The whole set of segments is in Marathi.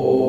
Oh.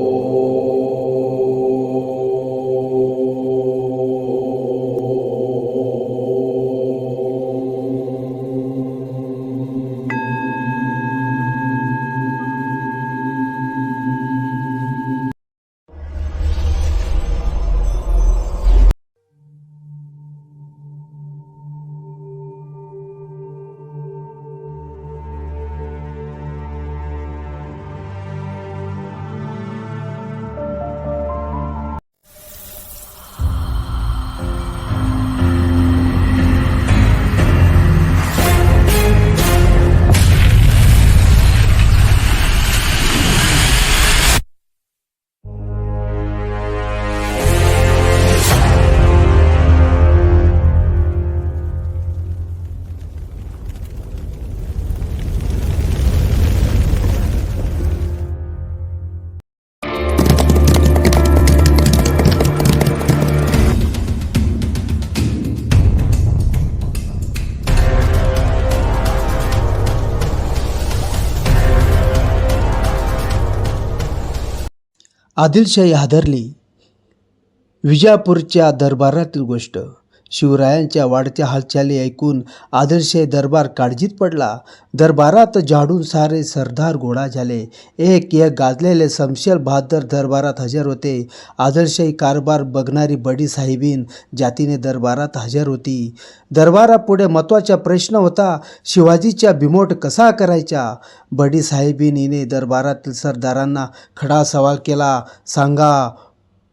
आदिलशाही हादरली. विजापूरच्या दरबारातील गोष्ट. शिवरायांच्या वाढत्या हालचाली ऐकून आदर्श दरबार काळजीत पडला. दरबारात झाडून सारे सरदार गोळा झाले. एक एक गाजलेले समशेल बहादर दरबारात हजर होते. आदर्शही कारभार बघणारी बडी साहेबीन जातीने दरबारात हजर होती. दरबारापुढे महत्त्वाचा प्रश्न होता शिवाजीचा बिमोट कसा करायचा? बडी साहेबीनीने दरबारातील सरदारांना खडा सवाल केला सांगा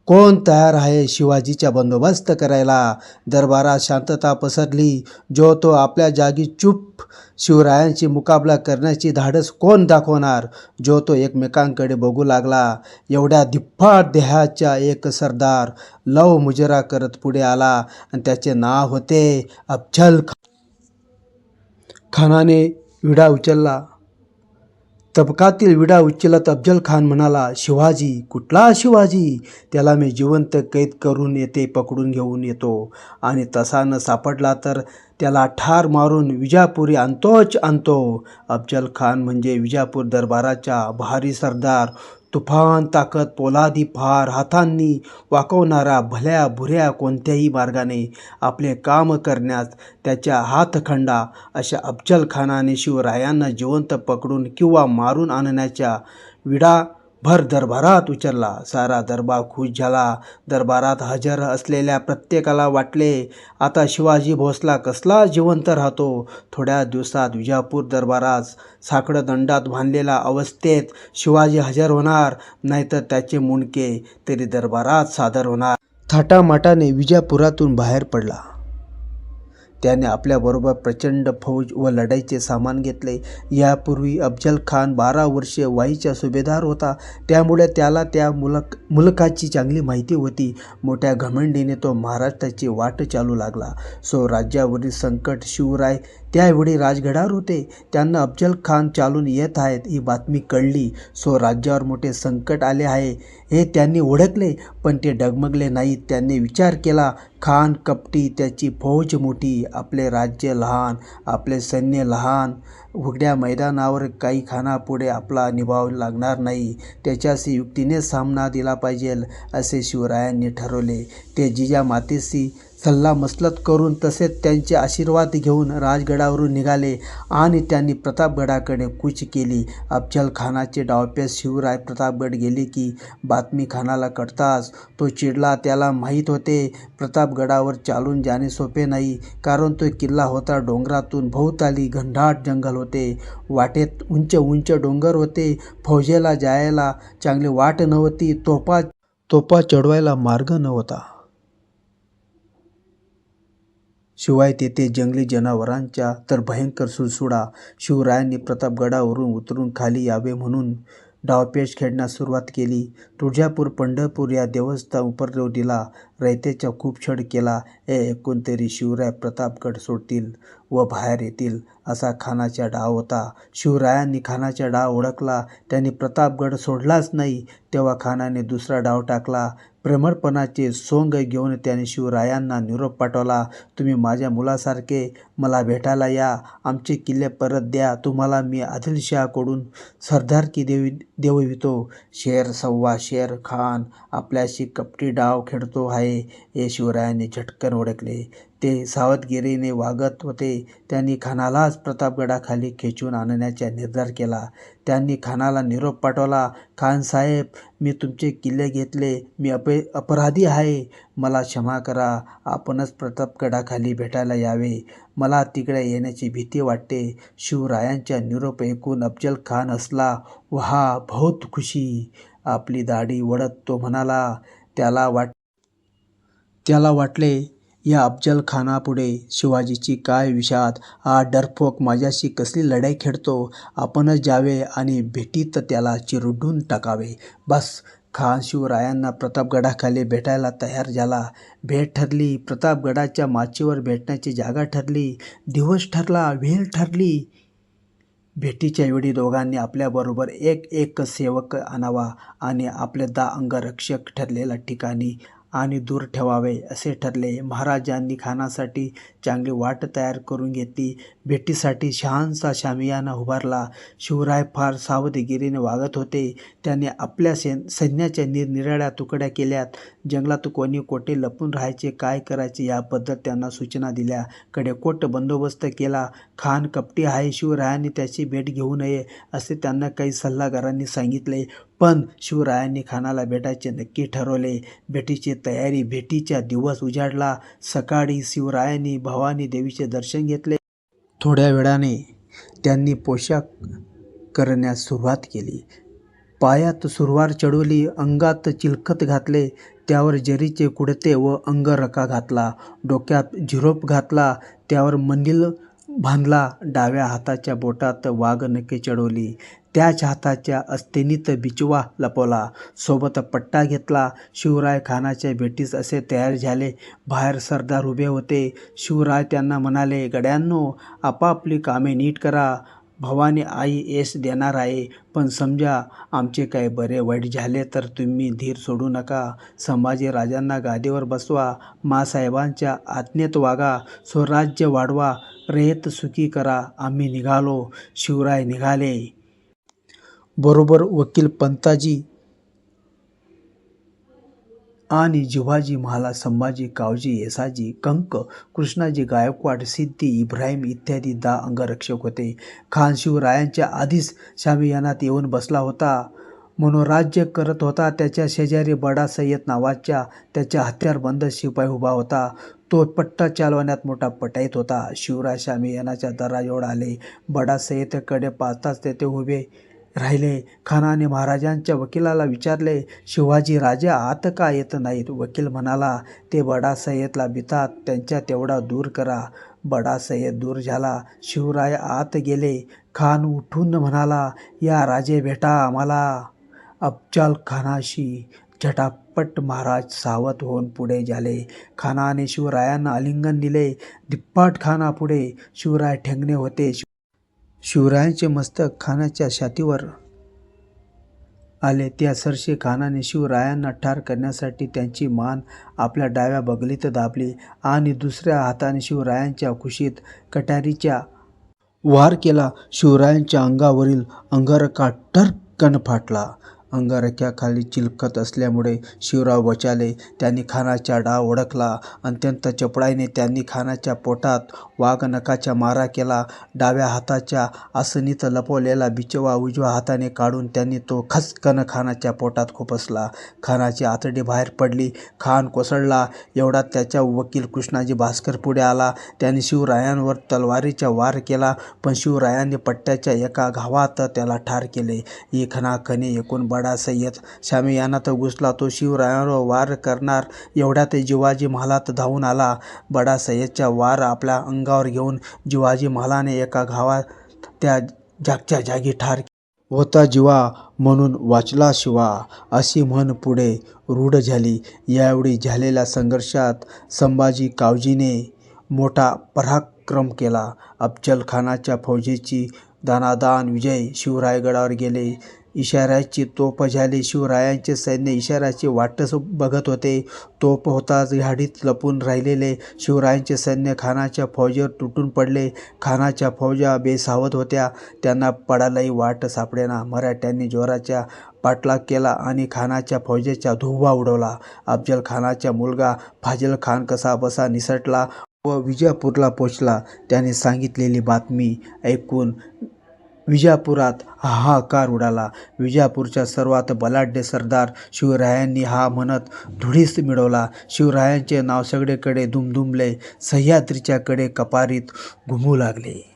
कोण तयार आहे शिवाजीचा बंदोबस्त करायला? दरबारात शांतता पसरली. जो तो आपल्या जागी चूप शिवरायांशी मुकाबला करण्याची धाडस कोण दाखवणार? जो तो एकमेकांकडे बघू लागला. एवढ्या धिप्पाड देहाच्या एक सरदार लव मुजरा करत पुढे आला आणि त्याचे नाव होते अफजल खानाने विडा उचलला. तबकातील विडा उच्चलत अफजल खान म्हणाला शिवाजी कुठला शिवाजी? त्याला मी जिवंत कैद करून येते पकडून घेऊन येतो. आणि तसा न सापडला तर त्याला ठार मारून विजापुरी आणतोच आणतो. अफजल खान म्हणजे विजापूर दरबाराचा भारी सरदार. तुफान ताकद पोलादी फार हातांनी वाकवणारा भल्या भुऱ्या कोणत्याही मार्गाने आपले काम करण्यास त्याच्या हातखंडा अशा अफजल खानाने शिवरायांना जिवंत पकडून किंवा मारून आणण्याच्या विडा भर दरबारात उचलला. सारा दरबार खुश झाला. दरबारात हजर असलेल्या प्रत्येकाला वाटले आता शिवाजी भोसला कसला जिवंत राहतो. थोड्या दिवसात विजापूर दरबारात साकडं दंडात बांधलेल्या अवस्थेत शिवाजी हजर होणार नाहीतर त्याचे मुंडके तरी दरबारात सादर होणार. थाटामाटाने विजापुरातून बाहेर पडला. त्याने आपल्याबरोबर प्रचंड फौज व लढाईचे सामान घेतले. यापूर्वी अफजल खान बारा वर्षे वाईचा सुभेदार होता. त्यामुळे त्याला त्या मुलक मुलकाची चांगली माहिती होती. मोठ्या घमंडीने तो महाराष्ट्राची वाट चालू लागला. सो राज्यावरील संकट शिवराय त्यावेळी राजगडावर होते. त्यांना अफजल खान चालून येत आहेत ही बातमी कळली. सो राज्यावर मोठे संकट आले आहे. हे त्यांनी ओळखले पण ते डगमगले नाहीत. त्यांनी विचार केला खान कपटी त्याची फौज मोठी आपले राज्य लहान आपले सैन्य लहान. उघड्या मैदानावर काही खानापुढे आपला निभाव लागणार नाही. त्याच्याशी युक्तीने सामना दिला पाहिजे असे शिवरायांनी ठरवले. ते जिजा मातेशी सल्लामसलत करून तसेच त्यांचे आशीर्वाद घेऊन राजगडावरून निघाले आणि त्यांनी प्रतापगडाकडे कूच केली. अफजल खानाचे डावपेस शिवराय प्रतापगड गेले की बातमी खानाला कळताच तो चिडला. त्याला माहीत होते प्रतापगडावर चालून जाणे सोपे नाही कारण तो किल्ला होता डोंगरातून भोवताली घनदाट जंगल होते. वाटेत उंच उंच डोंगर होते फौजेला जायला चांगली वाट नव्हती तोपा तोपा चढवायला मार्ग नव्हता. शिवाय तेथे जंगली जनावरांच्या तर भयंकर सुळसुळा शिवरायांनी प्रतापगडावरून उतरून खाली यावे म्हणून डावपेच खेळण्यास सुरुवात केली. तुळजापूर पंढरपूर या देवस्थान उपद्रव दिला. रयतेचा खूप छळ केला. हे ऐकून तरी शिवराय प्रतापगड सोडतील व बाहेर येतील असा खानाचा डाव होता. शिवरायांनी खानाचा डाव ओळखला. त्यांनी प्रतापगड सोडलाच नाही. तेव्हा खानाने दुसरा डाव टाकला. प्रेमळपणाचे सोंग घेऊन त्याने शिवरायांना निरोप पाठवला. तुम्ही माझ्या मुलासारखे मला भेटायला या. आमचे किल्ले परत द्या. तुम्हाला मी आदिलशहाकडून सरदारकी देवी देववितो. शेर सव्वा शेर खान आपल्याशी कपटी डाव खेळतो आहे. हे शिवरायांनी झटकन ओळखले. ते सावधगिरीने वागत होते. त्यांनी खानालाच प्रतापगडाखाली खेचून आणण्याचा निर्धार केला. त्यांनी खानाला निरोप पाठवला खान साहेब मी तुमचे किल्ले घेतले. मी अपे अपराधी आहे. मला क्षमा करा. आपणच प्रतापगडाखाली भेटायला यावे. मला तिकडे येण्याची भीती वाटते. शिवरायांचा निरोप ऐकून अफजल खान हसला. वहा बहुत खुशी. आपली दाढी वडत तो म्हणाला. त्याला वाट त्याला वाटले या अफजलखानापुढे शिवाजीची काय विषाद? हा डरफोक माझ्याशी कसली लढाई खेळतो? आपणच जावे आणि भेटीत त्याला चिरडून टाकावे. बस खान शिवरायांना प्रतापगडाखाली भेटायला तयार झाला. भेट ठरली प्रतापगडाच्या माचीवर भेटण्याची जागा ठरली. दिवस ठरला वेळ ठरली. भेटीच्या वेळी दोघांनी आपल्याबरोबर एक एक सेवक आणावा आणि आपले दा अंगरक्षक ठरलेल्या ठिकाणी आणि दूर ठेवावे असे ठरले. महाराजांनी खानासाठी चांगली वाट तयार करून घेतली. भेटीसाठी शहानचा शामियाना उभारला. शिवराय फार सावधगिरीने वागत होते. त्याने आपल्या सैन सैन्याच्या निरनिराळ्या तुकड्या केल्यात. जंगलात कोणी कोठे लपून राहायचे काय करायचे याबद्दल त्यांना सूचना दिल्या. कडेकोट बंदोबस्त केला. खान कपटी आहे शिवरायांनी त्याची भेट घेऊ नये असे त्यांना काही सल्लागारांनी सांगितले. पण शिवरायांनी खानाला भेटायचे नक्की ठरवले. भेटीची तयारी भेटीचा दिवस उजाडला. सकाळी शिवरायांनी भवानी देवीचे दर्शन घेतले. थोड्या वेळाने त्यांनी पोशाख करण्यास सुरुवात केली. पायात सुरवार चढवली अंगात चिलखत घातले. त्यावर जरीचे कुडते व अंगरखा घातला डोक्यात झिरोप घातला त्यावर मंदिल बांधला डाव्या हाताच्या बोटात वाघनखे चढवली त्याच हाताच्या अस्तेनीत बिचवा लपवला सोबत पट्टा घेतला शिवराय खानाच्या भेटीस असे तयार झाले बाहेर सरदार उभे होते शिवराय त्यांना म्हणाले गड्यांनो आपापली कामे नीट करा भवानी आई येस देणार आहे. पण समजा आमचे काही बरे वाईट झाले तर तुम्ही धीर सोडू नका. संभाजी राजांना गादीवर बसवा. मासाहेबांच्या आज्ञेत वागा. स्वराज्य वाढवा. रेत सुखी करा. आम्ही निघालो. शिवराय निघाले. बरोबर वकील पंताजी आणि जिवाजी महालाज संभाजी कावजी येसाजी कंक कृष्णाजी गायकवाड सिद्धी इब्राहिम इत्यादी दहा अंगरक्षक होते. खान शिवरायांच्या आधीच शामियानात येऊन बसला होता. मनोराज्य करत होता. त्याच्या शेजारी बडा सय्यद नावाच्या त्याच्या हत्यारबंद शिपाई उभा होता. तो पट्टा चालवण्यात मोठा पटाईत होता. शिवराय शामियानाच्या दराजवळ आले. बडा सय्यदकडे पाहताच तेथे उभे राहिले. खानाने महाराजांच्या वकिलाला विचारले शिवाजी राजा आत का येत नाहीत? वकील म्हणाला ते बडा सय्यदला भितात त्यांच्या तेवढा दूर करा. बडा सय्यद दूर झाला. शिवराय आत गेले. खान उठून म्हणाला या राजे भेटा आम्हाला. अफजल खानाशी झटापट महाराज सावध होऊन पुढे झाले. खानाने शिवरायांना आलिंगन दिले. दिप्पाट खानापुढे शिवराय ठेंगणे होते. शिवरायांचे मस्तक खानाच्या छातीवर आले. त्या सरशी खानाने शिवरायांना ठार करण्यासाठी त्यांची मान आपल्या डाव्या बगलीत दाबली आणि दुसऱ्या हाताने शिवरायांच्या खुशीत कटारीच्या वार केला. शिवरायांच्या अंगावरील अंगारका टर्कन फाटला. अंगारख्याखाली चिलखत असल्यामुळे शिवराव बचाले त्यांनी खानाचा डाव ओळखला अत्यंत चपळाईने त्यांनी खानाच्या पोटात वाघनखाचा मारा केला. डाव्या हाताच्या आसनीत लपवलेला बिचवा उजव्या हाताने काढून त्यांनी तो खसकन खानाच्या पोटात खुपसला. खानाची आतडी बाहेर पडली. खान कोसळला. एवढा त्याचा वकील कृष्णाजी भास्कर पुढे आला. त्यांनी शिवरायांवर तलवारीचा वार केला. पण शिवरायांनी पट्ट्याच्या एका घावात त्याला ठार केले. ही खणाखणी एकूण बडा सय्यद. शामियानात घुसला तो शिवरायांवर वार करणार. एवढ्यात जिवाजी महालात धावून आला. बडा सय्यदचा वार आपल्या अंगावर घेऊन जिवाजी महालाने एका घावात त्या जागच्या जागी ठार होता जिवा म्हणून वाचला शिवा. अशी म्हण पुढे रूढ झाली. यावेळी झालेल्या संघर्षात संभाजी कावजीने मोठा पराक्रम केला. अफजल खानाच्या फौजेची दानादान विजय शिवरायगडावर गेले. इशाऱ्याची तोफ झाली. शिवरायांचे सैन्य इशाऱ्याची वाटच बघत होते. तोफ होताच घाडीत लपून राहिलेले शिवरायांचे सैन्य खानाच्या फौजेवर तुटून पडले. खानाच्या फौजा बेसावत होत्या. त्यांना पडायलाही वाट सापडेना. मराठ्यांनी जोराच्या पाठलाग केला आणि खानाच्या फौजेचा धुव्वा उडवला. अफजल खानाचा मुलगा फाजल खान कसा बसा निसटला व विजापूरला पोचला. त्याने सांगितलेली बातमी ऐकून विजापुरात हाहाकार उडाला. विजापूरच्या सर्वात बलाढ्य सरदार शिवरायांनी हा म्हणत धुळीस मिळवला. शिवरायांचे नाव सगळीकडे दुमदुमले. सह्याद्रीच्या कडे कपारीत घुमू लागले.